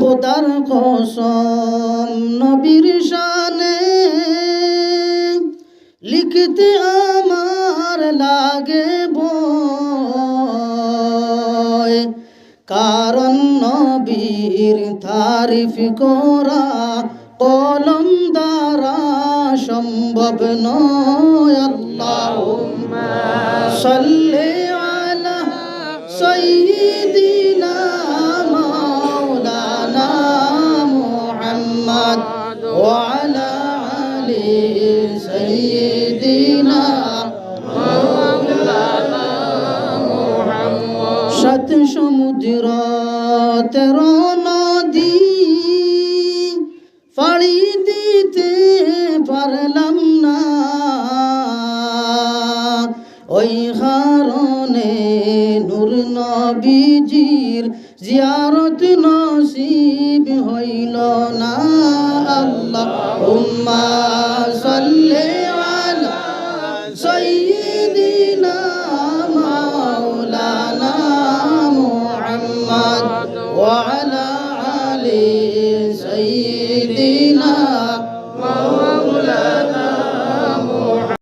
খোদার কসম নবীর শানে লিখতে আমার লাগে বয় কারণ নবীর তারিফ করা কলম দ্বারা সম্ভব নয়। আল্লাহুম্মা সাল্লি মুহাম্মদ ওয়া আলা আলি সাইয়্যিদিনা সাত সমুদ্র তেরো নদী ফাড়ি ওই কারণে নূর নবীজির জিয়ারত নসিব হইল না আল্লাহ। উম্মা সাল্লি আলা সাইয়্যিদিনা মাওলানা মুহাম্মদ ওয়া আলা আলি সাইয়্যিদিনা